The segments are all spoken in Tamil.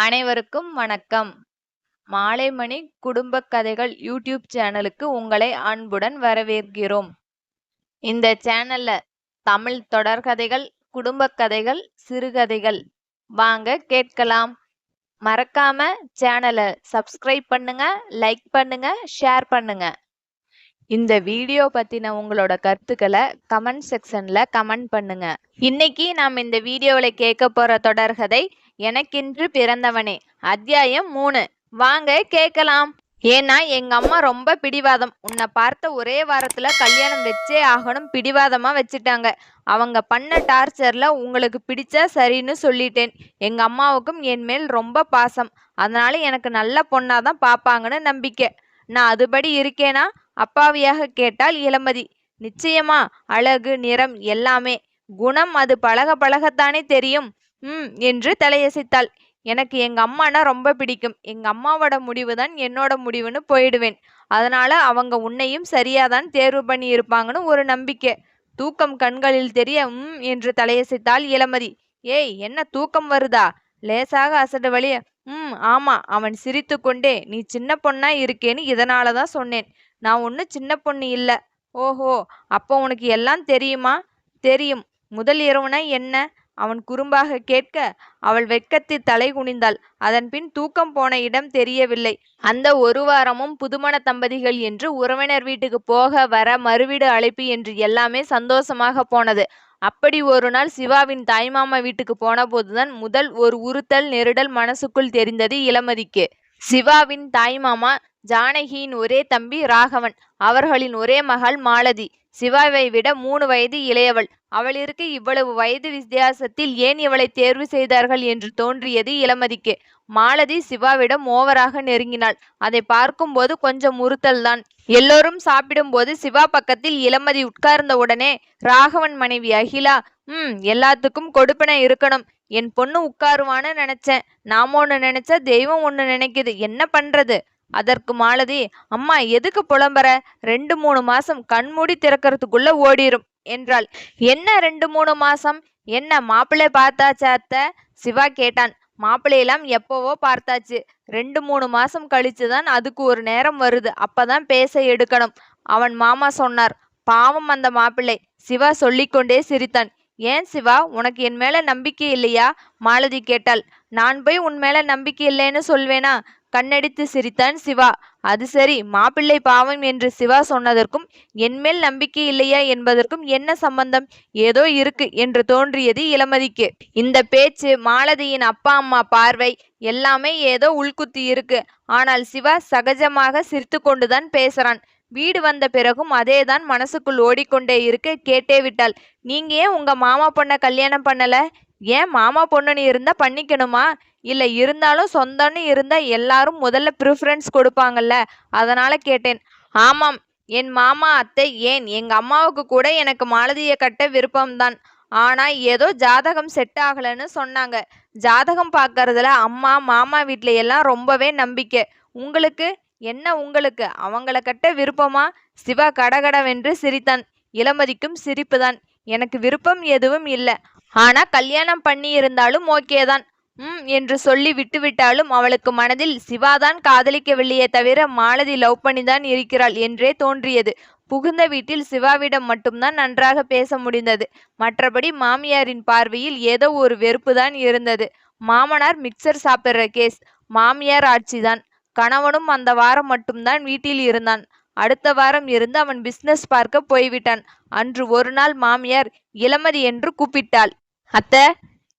அனைவருக்கும் வணக்கம். மாலைமணி குடும்பக் கதைகள் யூடியூப் சேனலுக்கு உங்களை அன்புடன் வரவேற்கிறோம். இந்த சேனல்ல தமிழ் தொடர்கதைகள் குடும்பக் கதைகள் சிறுகதைகள். வாங்க கேட்கலாம். மறக்காம சேனலை சப்ஸ்கிரைப் பண்ணுங்க லைக் பண்ணுங்க ஷேர் பண்ணுங்க. இந்த வீடியோ பற்றின உங்களோட கருத்துக்களை கமெண்ட் செக்ஷனில் கமெண்ட் பண்ணுங்க. இன்னைக்கு நாம் இந்த வீடியோவில் கேட்க போகிற தொடர்கதை எனக்கென்று பிறந்தவனே. அத்தியாயம் மூணு. வாங்க கேட்கலாம். ஏன்னா எங்க அம்மா ரொம்ப பிடிவாதம். உன்னை பார்த்த ஒரே வாரத்துல கல்யாணம் வச்சே ஆகணும் பிடிவாதமா வச்சுட்டாங்க. அவங்க பண்ண டார்ச்சர்ல உங்களுக்கு பிடிச்சா சரின்னு சொல்லிட்டேன். எங்க அம்மாவுக்கும் என் மேல் ரொம்ப பாசம். அதனால எனக்கு நல்ல பொண்ணாதான் பாப்பாங்கன்னு நம்பிக்கை. நான் அதுபடி இருக்கேனா? அப்பாவியாக கேட்டால் இளமதி நிச்சயமா அழகு நிறம் எல்லாமே குணம் அது பழக பழகத்தானே தெரியும் ம் என்று தலையசைத்தாள். எனக்கு எங்க அம்மானா ரொம்ப பிடிக்கும். எங்க அம்மாவோட முடிவு தான் என்னோட முடிவுன்னு போயிடுவேன். அதனால அவங்க உன்னையும் சரியாதான் தேர்வு பண்ணி இருப்பாங்கன்னு ஒரு நம்பிக்கை. தூக்கம் கண்களில் தெரிய ம் என்று தலையசைத்தாள் இளமதி. ஏய் என்ன தூக்கம் வருதா? லேசாக அசடு வழிய ம் ஆமா அவன் சிரித்து கொண்டே நீ சின்ன பொண்ணா இருக்கேன்னு இதனால தான் சொன்னேன். நான் ஒன்றும் சின்ன பொண்ணு இல்லை. ஓஹோ அப்போ உனக்கு எல்லாம் தெரியுமா? தெரியும். முதல் இரவுனா என்ன? அவன் குறும்பாக கேட்க அவள் வெட்கத்தில் தலை குனிந்தாள். அதன்பின் தூக்கம் போன இடம் தெரியவில்லை. அந்த ஒரு வாரமும் புதுமண தம்பதிகள் என்று உறவினர் வீட்டுக்கு போக வர மறுவீடு அழைப்பு என்று எல்லாமே சந்தோஷமாக போனது. அப்படி ஒரு நாள் சிவாவின் தாய்மாமா வீட்டுக்கு போன போதுதான் முதல் ஒரு உறுத்தல் நெருடல் மனசுக்குள் தெரிந்தது இளமதிக்கு. சிவாவின் தாய்மாமா ஜானகியின் ஒரே தம்பி ராகவன். அவர்களின் ஒரே மகள் மாலதி. சிவாவை விட மூணு வயது இளையவள். அவளிற்கு இவ்வளவு வயது வித்தியாசத்தில் ஏன் இவளை தேர்வு செய்தார்கள் என்று தோன்றியது இளமதிக்கு. மாலதி சிவாவிடம் ஓவராக நெருங்கினாள். அதை பார்க்கும்போது கொஞ்சம் உறுத்தல்தான் எல்லோரும் சாப்பிடும்போது சிவா பக்கத்தில் இளமதி உட்கார்ந்த உடனே ராகவன் மனைவி அகிலா ம் எல்லாத்துக்கும் கொடுப்பின இருக்கணும். என் பொண்ணு உட்காருவான்னு நினைச்சேன். நாம ஒண்ணு நினைச்சா தெய்வம் ஒண்ணு நினைக்குது. என்ன பண்றது? அதற்கு மாலதி அம்மா எதுக்கு புலம்புற? ரெண்டு மூணு மாசம் கண்மூடி திறக்கறதுக்குள்ள ஓடிரும். என்றாள். என்ன ரெண்டு மூணு மாசம்? என்ன மாப்பிள்ளை பார்த்தாச்சா அத்தை? சிவா கேட்டான். மாப்பிள்ளையெல்லாம் எப்போவோ பார்த்தாச்சு. ரெண்டு மூணு மாசம் கழிச்சுதான் அதுக்கு ஒரு நேரம் வருது. அப்பதான் பேச எடுக்கணும். அவன் மாமா சொன்னார். பாவம் அந்த மாப்பிள்ளை. சிவா சொல்லிக்கொண்டே சிரித்தான். ஏன் சிவா? உனக்கு என் மேல நம்பிக்கை இல்லையா? மாலதி கேட்டாள். நான் போய் உன் மேல நம்பிக்கை இல்லைன்னு சொல்வேனா? கண்ணடித்து சிரித்தான் சிவா. அது சரி மாப்பிள்ளை பாவம் என்று சிவா சொன்னதற்கும் என்மேல் நம்பிக்கை இல்லையா என்பதற்கும் என்ன சம்பந்தம்? ஏதோ இருக்கு என்று தோன்றியது இளமதிக்கு. இந்த பேச்சு மாலதியின் அப்பா அம்மா பார்வை எல்லாமே ஏதோ உள்குத்தி இருக்கு. ஆனால் சிவா சகஜமாக சிரித்து கொண்டுதான் பேசுறான். வீடு வந்த பிறகும் அதேதான் மனசுக்குள் ஓடிக்கொண்டே இருக்க கேட்டே விட்டாள் நீங்க ஏன் உங்க மாமா பொண்ண கல்யாணம் பண்ணல? ஏன் மாமா பொண்ணுன்னு இருந்தா பண்ணிக்கணுமா? இல்ல இருந்தாலும் சொந்தம்னு இருந்தா எல்லாரும் முதல்ல ப்ரிஃபரன்ஸ் கொடுப்பாங்கல்ல. அதனால கேட்டேன். ஆமாம் என் மாமா அத்தை ஏன்? எங்க அம்மாவுக்கு கூட எனக்கு மாலதியை கட்ட விருப்பம்தான். ஆனா ஏதோ ஜாதகம் செட் ஆகலைன்னு சொன்னாங்க. ஜாதகம் பார்க்கறதுல அம்மா மாமா வீட்ல எல்லாம் ரொம்பவே நம்பிக்கை. உங்களுக்கு? என்ன உங்களுக்கு? அவங்கள கட்ட விருப்பமா? சிவா கடகடவென்று சிரித்தான். இளமதிக்கும் சிரிப்புதான். எனக்கு விருப்பம் எதுவும் இல்லை. ஆனா கல்யாணம் பண்ணி இருந்தாலும் ஓகேதான் ம் என்று சொல்லி விட்டுவிட்டாலும் அவளுக்கு மனதில் சிவாதான் காதலிக்கவில்லையே தவிர மாலதி லவ் பண்ணிதான் இருக்கிறாள் என்றே தோன்றியது. புகுந்த வீட்டில் சிவாவிடம் மட்டும்தான் நன்றாக பேச முடிந்தது. மற்றபடி மாமியாரின் பார்வையில் ஏதோ ஒரு வெறுப்புதான் இருந்தது. மாமனார் மிக்சர் சாப்பிட்ற கேஸ் மாமியார் ஆட்சிதான். கணவனும் அந்த வாரம் மட்டும்தான் வீட்டில் இருந்தான். அடுத்த வாரம் இருந்து அவன் பிசினஸ் பார்க்க போய்விட்டான். அன்று ஒரு நாள் மாமியார் இளமதி என்று கூப்பிட்டாள். அத்த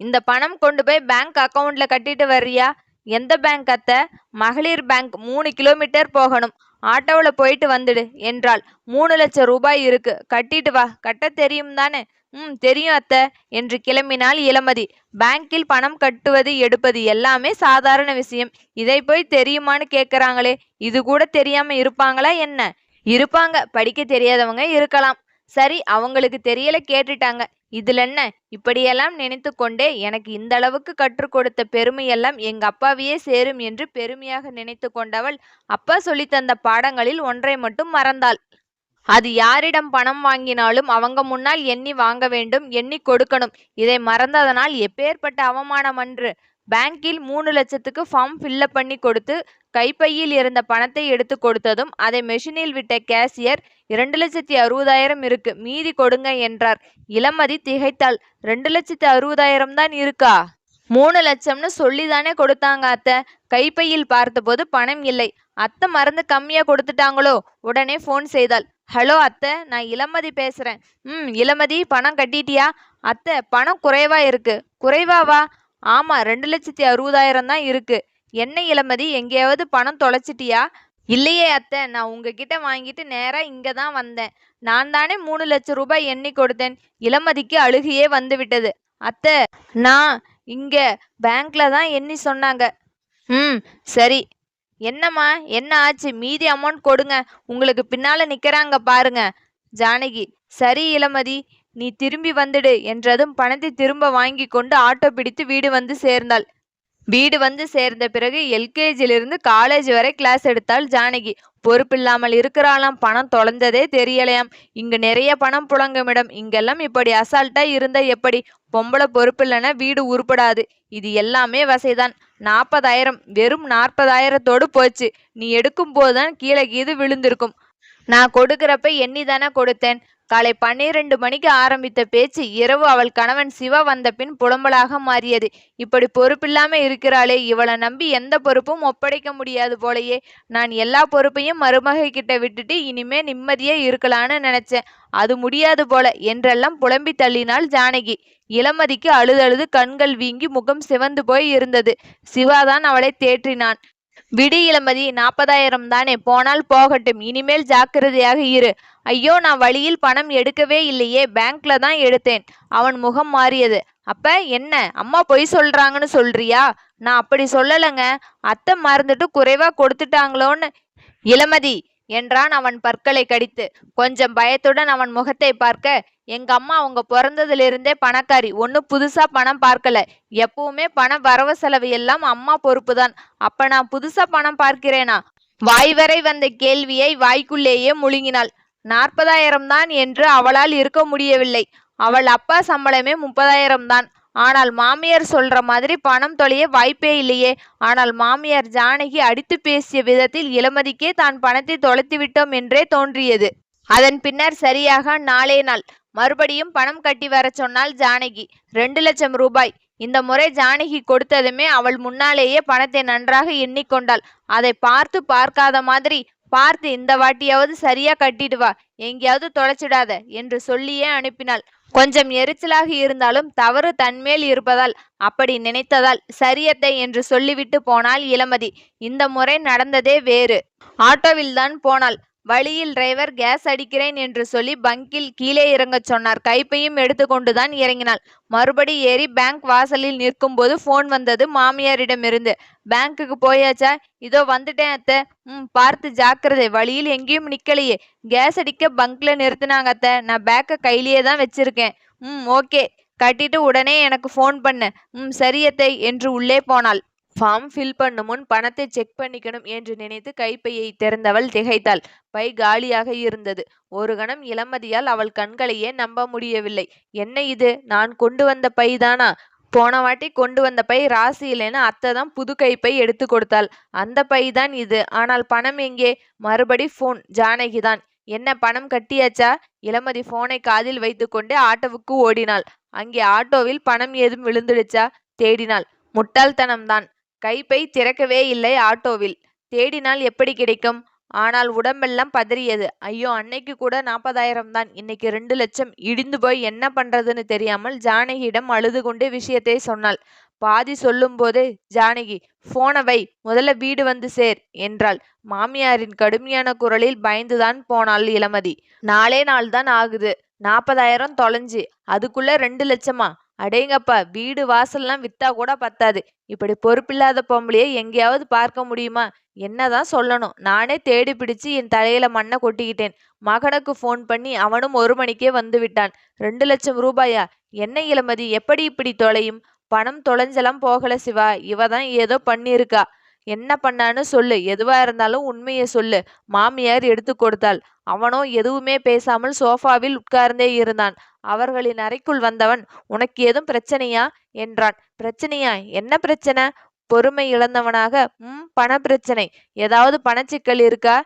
இந்த பணம் கொண்டு போய் பேங்க் அக்கவுண்ட்ல கட்டிட்டு வர்றியா? எந்த பேங்க் அத்தை? மகளிர் பேங்க் மூணு கிலோமீட்டர் போகணும். ஆட்டோவில் போயிட்டு வந்துடு என்றாள். மூணு லட்சம் ரூபாய் இருக்கு. கட்டிட்டு வா. கட்ட தெரியும் தானே ம் தெரியும் அத்தை. என்று கிளம்பினாள் இளமதி பேங்கில் பணம் கட்டுவது எடுப்பது எல்லாமே சாதாரண விஷயம். இதை போய் தெரியுமான்னு கேட்குறாங்களே இது கூட தெரியாம இருப்பாங்களா என்ன? இருப்பாங்க படிக்க தெரியாதவங்க இருக்கலாம். சரி அவங்களுக்கு தெரியல கேட்டுட்டாங்க. இதுல என்ன? இப்படியெல்லாம் நினைத்து கொண்டே எனக்கு இந்த அளவுக்கு கற்றுக் கொடுத்த பெருமையெல்லாம் எங்க அப்பாவையே சேரும் என்று பெருமையாக நினைத்து கொண்டவள் அப்பா சொல்லித்தந்த பாடங்களில் ஒன்றை மட்டும் மறந்தாள். அது யாரிடம் பணம் வாங்கினாலும் அவங்க முன்னால் எண்ணி வாங்க வேண்டும் எண்ணி கொடுக்கணும். இதை மறந்ததனால் எப்பேற்பட்ட அவமானம் அன்று? பேங்கில் மூணு லட்சத்துக்கு ஃபார்ம் ஃபில்லப் பண்ணி கொடுத்து கைப்பையில் இருந்த பணத்தை எடுத்து கொடுத்ததும் அதை மெஷினில் விட்ட கேஷியர் இரண்டு லட்சத்தி அறுபதாயிரம் இருக்கு மீதி கொடுங்க என்றார். இளமதி திகைத்தாள். ரெண்டு லட்சத்தி அறுபதாயிரம் தான் இருக்கா? மூணு லட்சம்னு சொல்லிதானே கொடுத்தாங்க அத்தை. கைப்பையில் பார்த்தபோது பணம் இல்லை. அத்தை மறந்து கம்மியா கொடுத்துட்டாங்களோ? உடனே ஃபோன் செய்தாள். ஹலோ அத்தை நான் இளமதி பேசுகிறேன் ம் இளமதி பணம் கட்டிட்டியா? அத்தை பணம் குறைவா இருக்கு. குறைவாவா ஆமாம் ரெண்டு லட்சத்தி அறுபதாயிரம் தான் இருக்கு. என்ன இளமதி எங்கேயாவது பணம் தொலைச்சிட்டியா? இல்லையே அத்தை நான் உங்ககிட்ட வாங்கிட்டு நேராக இங்கே தான் வந்தேன். நான் தானே மூணு லட்சம் ரூபாய் எண்ணி கொடுத்தேன். இளமதிக்கு அழுகையே வந்து விட்டது அத்தை நான் இங்கே பேங்க்ல தான் எண்ணி சொன்னாங்க. ம் சரி. என்னம்மா என்ன ஆச்சு? மீதி அமௌண்ட் கொடுங்க. உங்களுக்கு பின்னால நிக்கிறாங்க பாருங்க. ஜானகி சரி இளமதி நீ திரும்பி வந்துடு என்றதும் பணத்தை திரும்ப வாங்கி கொண்டு ஆட்டோ பிடித்து வீடு வந்து சேர்ந்தாள். வீடு வந்து சேர்ந்த பிறகு எல்கேஜிலிருந்து காலேஜ் வரை கிளாஸ் எடுத்தாள் ஜானகி. பொறுப்பில்லாமல் இருக்கிறாளாம். பணம் தொலைஞ்சதே தெரியலையாம். இங்கு நிறைய பணம் புழங்குமிடம் இங்கெல்லாம் இப்படி அசால்ட்டா இருந்தா எப்படி? பொம்பளை பொறுப்பில்லைன்னா வீடு உருப்படாது. இது எல்லாமே வசைதான். நாற்பதாயிரம் வெறும் நாற்பதாயிரத்தோடு போச்சு. நீ எடுக்கும் போதுதான் கீழே கீது விழுந்திருக்கும். நான் கொடுக்கிறப்ப எண்ணி தானே கொடுத்தேன். காலை பன்னிரண்டு மணிக்கு ஆரம்பித்த பேச்சு இரவு அவள் கணவன் சிவா வந்த பின் புலம்பலாக மாறியது. இப்படி பொறுப்பில்லாம இருக்கிறாளே இவளை நம்பி எந்த பொறுப்பும் ஒப்படைக்க முடியாது போலயே. நான் எல்லா பொறுப்பையும் மருமகை கிட்ட விட்டுட்டு இனிமே நிம்மதியே இருக்கலான்னு நினைச்சேன். அது முடியாது போல என்றெல்லாம் புலம்பி தள்ளினாள் ஜானகி. இளமதிக்கு அழுதழுது கண்கள் வீங்கி முகம் சிவந்து போய் இருந்தது. சிவாதான் அவளை தேற்றினான். விடு இளமதி நாற்பதாயிரம் தானே போனால் போகட்டும் இனிமேல் ஜாக்கிரதையாக இரு. ஐயோ நான் வழியில் பணம் எடுக்கவே இல்லையே பேங்க்ல தான் எடுத்தேன். அவன் முகம் மாறியது. அப்ப என்ன அம்மா பொய் சொல்றாங்கன்னு சொல்றியா? நான் அப்படி சொல்லலைங்க. அத்தை மறந்துட்டு குறைவா கொடுத்துட்டாங்களோன்னு. இளமதி என்றான் அவன் பற்களை கடித்து. கொஞ்சம் பயத்துடன் அவன் முகத்தை பார்க்க எங்க அம்மா அவங்க பிறந்ததிலிருந்தே பணக்காரி. ஒன்னும் புதுசா பணம் பார்க்கல. எப்பவுமே பண வரவு செலவு எல்லாம் அம்மா பொறுப்புதான். அப்ப நான் புதுசா பணம் பார்க்கிறேனா? வாய் வரை வந்த கேள்வியை வாய்க்குள்ளேயே முழுங்கினாள். நாற்பதாயிரம் தான் என்று அவளால் இருக்க முடியவில்லை. அவள் அப்பா சம்பளமே முப்பதாயிரம் தான். ஆனால் மாமியார் சொல்ற மாதிரி பணம் தொலைய வாய்ப்பே இல்லையே. ஆனால் மாமியார் ஜானகி அடித்து பேசிய விதத்தில் இளமதிக்கே தான் பணத்தை தொலைத்து விட்டோம் என்றே தோன்றியது. அதன் பின்னர் சரியாக நாளே நாள் மறுபடியும் பணம் கட்டி வர சொன்னாள் ஜானகி ரெண்டு லட்சம் ரூபாய். இந்த முறை ஜானகி கொடுத்ததுமே அவள் முன்னாலேயே பணத்தை நன்றாக எண்ணிக்கொண்டாள் அதை பார்த்து பார்க்காத மாதிரி பார்த்து இந்த வாட்டியாவது சரியா கட்டிட்டு வா எங்கேயாவது தொலைச்சிடாத என்று சொல்லியே அனுப்பினாள். கொஞ்சம் எரிச்சலாக இருந்தாலும் தவறு தன்மேல் இருப்பதால் அப்படி நினைத்ததால் சரியத்தை என்று சொல்லிவிட்டு போனாள் இளமதி. இந்த முறை நடந்ததே வேறு. ஆட்டோவில்தான் போனாள். வழியில் டிரைவர் கேஸ் அடிக்கிறேன் என்று சொல்லி பங்கில் கீழே இறங்கச் சொன்னார். கைப்பையும் எடுத்துக்கொண்டுதான் இறங்கினாள். மறுபடி ஏறி பேங்க் வாசலில் நிற்கும் போது ஃபோன் வந்தது மாமியாரிடமிருந்து. பேங்க்குக்கு போயாச்சா? இதோ வந்துட்டேன் அத்தை. ம் பார்த்து ஜாக்கிரதை. வழியில் எங்கேயும் நிக்கலையே. கேஸ் அடிக்க பங்க்ல நிறுத்தினாங்க அத்தை. நான் பேக்கை கையிலேயே தான் வச்சிருக்கேன். ம் ஓகே. கட்டிட்டு உடனே எனக்கு ஃபோன் பண்ணு. ம் சரியத்தை என்று உள்ளே போனாள். ஃபார்ம் ஃபில் பண்ணும் முன் பணத்தை செக் பண்ணிக்கணும் என்று நினைத்து கைப்பையை திறந்தவள் திகைத்தாள். பை காலியாக இருந்தது. ஒரு கணம் இளமதியால் அவள் கண்களையே நம்ப முடியவில்லை. என்ன இது? நான் கொண்டு வந்த பைதானா போன வாட்டி கொண்டு வந்த பை ராசி இல்லைன்னு அத்தை தான் புது கைப்பை எடுத்து கொடுத்தாள். அந்த பை தான் இது. ஆனால் பணம் எங்கே? மறுபடி ஃபோன் ஜானகி தான். என்ன பணம் கட்டியாச்சா? இளமதி போனை காதில் வைத்துக்கொண்டு ஆட்டோவுக்கு ஓடினாள். அங்கே ஆட்டோவில் பணம் ஏதும் விழுந்துடுச்சா? தேடினாள். முட்டாள்தனம்தான். கைப்பை திறக்கவே இல்லை ஆட்டோவில். தேடினால் எப்படி கிடைக்கும்? ஆனால் உடம்பெல்லாம் பதறியது. ஐயோ அன்னைக்கு கூட நாற்பதாயிரம் தான். இன்னைக்கு ரெண்டு லட்சம். இடிந்து போய் என்ன பண்றதுன்னு தெரியாமல் ஜானகியிடம் அழுது கொண்டு விஷயத்தை சொன்னாள். பாதி சொல்லும் போதே ஜானகி போனவை முதல்ல வீடு வந்து சேர் என்றாள். மாமியாரின் கடுமையான குரலில் பயந்துதான் போனாள் இளமதி. நாளே நாள் தான் ஆகுது. நாற்பதாயிரம் தொலைஞ்சு. அதுக்குள்ள ரெண்டு லட்சமா? அடேங்கப்பா வீடு வாசல்லாம் வித்தா கூட பத்தாது. இப்படி பொறுப்பில்லாத பொம்பளையை எங்கேயாவது பார்க்க முடியுமா? என்னதான் சொல்லணும். நானே தேடி பிடிச்சு என் தலையில மண்ணை கொட்டிக்கிட்டேன். மகனுக்கு ஃபோன் பண்ணி அவனும் ஒரு மணிக்கே வந்து விட்டான். ரெண்டு லட்சம் ரூபாயா? என்ன இளமதி? எப்படி இப்படி தொலையும்? பணம் தொலைஞ்செல்லாம் போகல சிவா. இவ தான் ஏதோ பண்ணியிருக்கா. என்ன பண்ணான்னு சொல்லு. எதுவா இருந்தாலும் உண்மையை சொல்லு. மாமியார் எடுத்து கொடுத்தாள். அவனோ எதுவுமே பேசாமல் சோஃபாவில் உட்கார்ந்தே இருந்தான். அவர்களின் அறைக்குள் வந்தவன் உனக்கு ஏதும் பிரச்சனையா? என்றான். பிரச்சனையா? என்ன பிரச்சனை? பொறுமை இழந்தவனாக. ம் பண பிரச்சனை ஏதாவது பணச்சிக்கல் இருக்கா?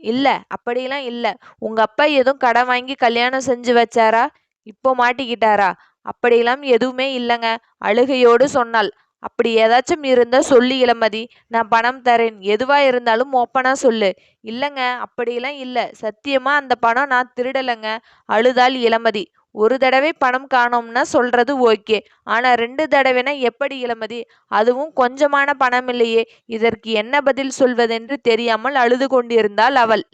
இல்ல அப்படிலாம் இல்ல. உங்க அப்பா எதுவும் கடன் வாங்கி கல்யாணம் செஞ்சு வச்சாரா? இப்போ மாட்டிக்கிட்டாரா? அப்படியெல்லாம் எதுவுமே இல்லைங்க. அழுகையோடு சொன்னாள். அப்படி ஏதாச்சும் இருந்தால் சொல்லி இளமதி. நான் பணம் தரேன். எதுவாக இருந்தாலும் ஓப்பனாக சொல்லு. இல்லைங்க அப்படியெல்லாம் இல்லை. சத்தியமாக அந்த பணம் நான் திருடலைங்க. அழுதாள் இளமதி. ஒரு தடவை பணம் காணோம்னா சொல்றது ஓகே. ஆனா ரெண்டு தடவைனா எப்படி இளமதி? அதுவும் கொஞ்சமான பணம் இல்லையே. இதற்கு என்ன பதில் சொல்வதென்று தெரியாமல் அழுது கொண்டிருந்தாள் அவள்.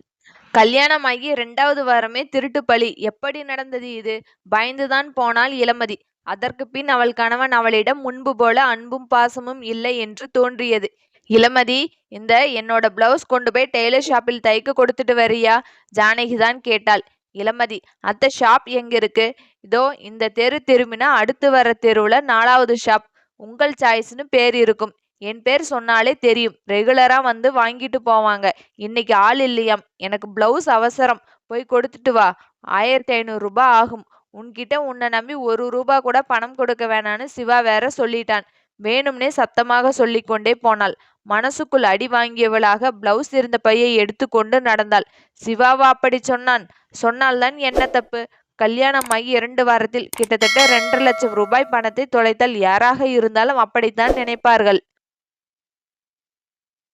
கல்யாணமாகி இரண்டாவது வாரமே திருட்டு பலி எப்படி நடந்தது இது? பயந்துதான் போனால் இளமதி. அதற்கு பின் அவள் கணவன் அவளிடம் முன்பு போல அன்பும் பாசமும் இல்லை என்று தோன்றியது. இளமதி இந்த என்னோட பிளவுஸ் கொண்டு போய் டெய்லர் ஷாப்பில் தைக்க கொடுத்துட்டு வரியா? ஜானகிதான் கேட்டாள். இளமதி அத்த ஷாப் எங்க இருக்கு? இதோ இந்த தெரு திரும்பினா அடுத்து வர தெருவுல நாலாவது ஷாப் உங்கள் சாய்ஸ்னு பேர் இருக்கும். என் பேர் சொன்னாலே தெரியும். ரெகுலரா வந்து வாங்கிட்டு போவாங்க. இன்னைக்கு ஆள் இல்லையாம். எனக்கு பிளவுஸ் அவசரம். போய் கொடுத்துட்டு வா. ஆயிரத்தி ஐநூறு ரூபாய் ஆகும். உன்கிட்ட உன்னை நம்பி ஒரு ரூபா கூட பணம் கொடுக்க வேணான்னு சிவா வேற சொல்லிட்டான். வேணும்னே சத்தமாக சொல்லிக்கொண்டே போனாள். மனசுக்குள் அடி வாங்கியவளாக பிளவுஸ் இருந்த பையை எடுத்துக்கொண்டு நடந்தாள். சிவாவா அப்படி சொன்னான். சொன்னால்தான் என்ன தப்பு? கல்யாணமாகி இரண்டு வாரத்தில் கிட்டத்தட்ட ரெண்டரை லட்சம் ரூபாய் பணத்தை தொலைத்தால் யாராக இருந்தாலும் அப்படித்தான் நினைப்பார்கள்.